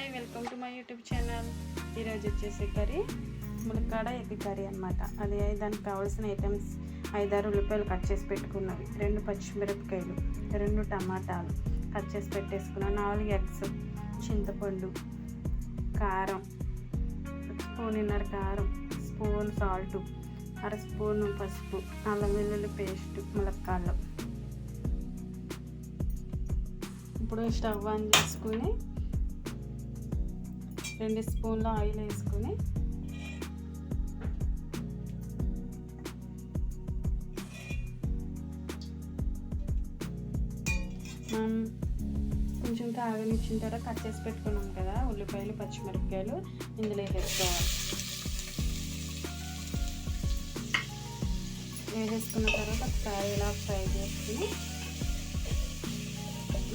Hi welcome to my YouTube channel. ఈరోజు వచ్చేసి curry. ములక్కాడ ఎగ్ కర్రీ అనమాట అది దానికి కావాల్సిన ఐటమ్స్ ఐదారు ఉల్లిపాయలు కట్ చేసి పెట్టుకున్నవి. రెండు పచ్చిమిరపకాయలు రెండు టమాటాలు కట్ చేసి పెట్టేసుకున్నాను నాలుగు ఎగ్స్ చింతపండు కారం స్పూన్నర కారం స్పూన్ సాల్ట్ అర స్పూన్ పసుపు అల్లం వెల్లుల్లి పేస్ట్ ములక్కాళ్ళు ఇప్పుడు స్టవ్ ఆన్ చేసుకుని రెండు స్పూన్ల ఆయిల్ వేసుకుని మనం కొంచెం తాగనిచ్చిన తర్వాత కట్ చేసి పెట్టుకున్నాం కదా ఉల్లిపాయలు పచ్చిమిరపకాయలు ఇందులో వేసేసుకోవాలి. వేసేసుకున్న తర్వాత ఒకసారి ఇలా ఫ్రై చేసుకుని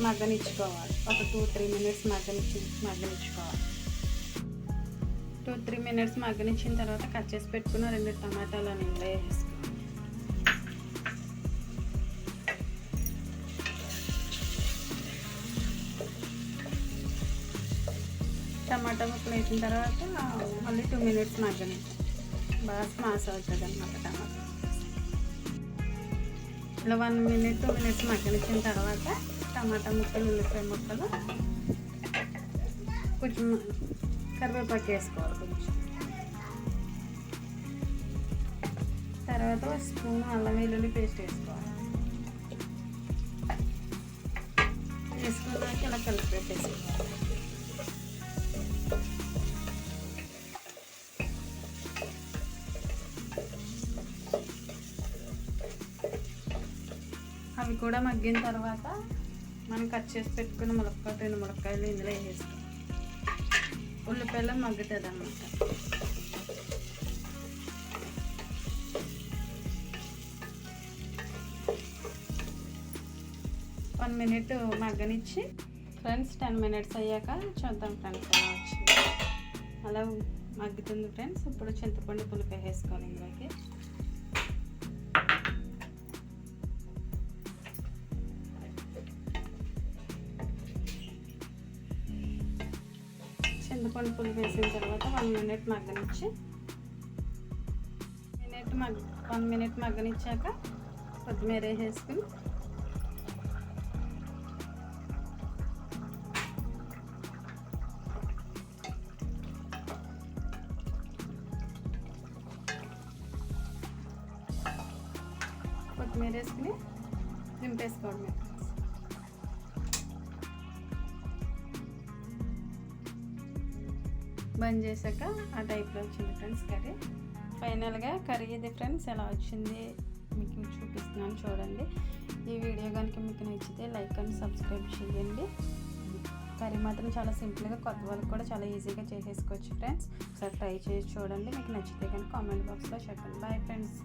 మగ్గనిచ్చుకోవాలి. ఒక టూ త్రీ మినిట్స్ మగ్గనిచ్చి మగ్గనిచ్చుకోవాలి. టూ త్రీ మినిట్స్ మగ్గనిచ్చిన తర్వాత కట్ చేసి పెట్టుకున్న రెండు టమాటాలు ఇందులో వేసుకోవాలి టమాటా ముక్కలు వేసిన తర్వాత మళ్ళీ టూ మినిట్స్ మగ్గని బాగా స్మాస్ అవుతుంది అనమాట టమాటా. ఇలా వన్ మినిట్ టూ మినిట్స్ మగ్గనిచ్చిన తర్వాత టమాటా ముక్కలు ఉల్లిపాయ ముక్కలు కొంచెం కరివేపాకు వేసుకోవాలి కొంచెం. తర్వాత స్పూన్ అల్లం వెల్లుల్లి పేస్ట్ వేసుకోవాలి. వేసుకున్నాక ఇలా కలిపి పెట్టేసుకోవాలి అవి కూడా మగ్గిన తర్వాత మనం కట్ చేసి పెట్టుకున్న ములక్కాయ రెండు ములక్కాయలు ఇందులో వేసేస్తాం ఉల్లిపాయలు మగ్గుతుంది అన్నమాట వన్ మినిట్ మగ్గనిచ్చి ఫ్రెండ్స్ టెన్ మినిట్స్ అయ్యాక చూద్దాం ఫ్రెండ్స్ ఎలా వచ్చింది. అలా మగ్గుతుంది ఫ్రెండ్స్. ఇప్పుడు చింతపండు పులిపాయ వేసుకోవాలి ఇందులోకి చింతపండు పులి వేసిన తర్వాత వన్ మినిట్ మగ్గనిచ్చి మినిట్ మగ్ వన్ మినిట్ మగ్గనిచ్చాక కొత్తిమీర వేసేసుకుని కొత్తిమీర వేసుకుని దింపేసుకోవడమే. బంద్ చేశాక ఆ టైప్లో వచ్చింది ఫ్రెండ్స్ కర్రీ. ఫైనల్గా కర్రీ ఇది ఫ్రెండ్స్ ఎలా వచ్చింది మీకు చూపిస్తున్నాను చూడండి. ఈ వీడియో కనుక మీకు నచ్చితే లైక్ అండ్ సబ్స్క్రైబ్ చేయండి. కర్రీ మాత్రం చాలా సింపుల్గా కొత్త వాళ్ళకి కూడా చాలా ఈజీగా చేసేసుకోవచ్చు ఫ్రెండ్స్. ఒకసారి ట్రై చేసి చూడండి. మీకు నచ్చితే కనుక కామెంట్ బాక్స్లో చెప్పండి. Bye friends.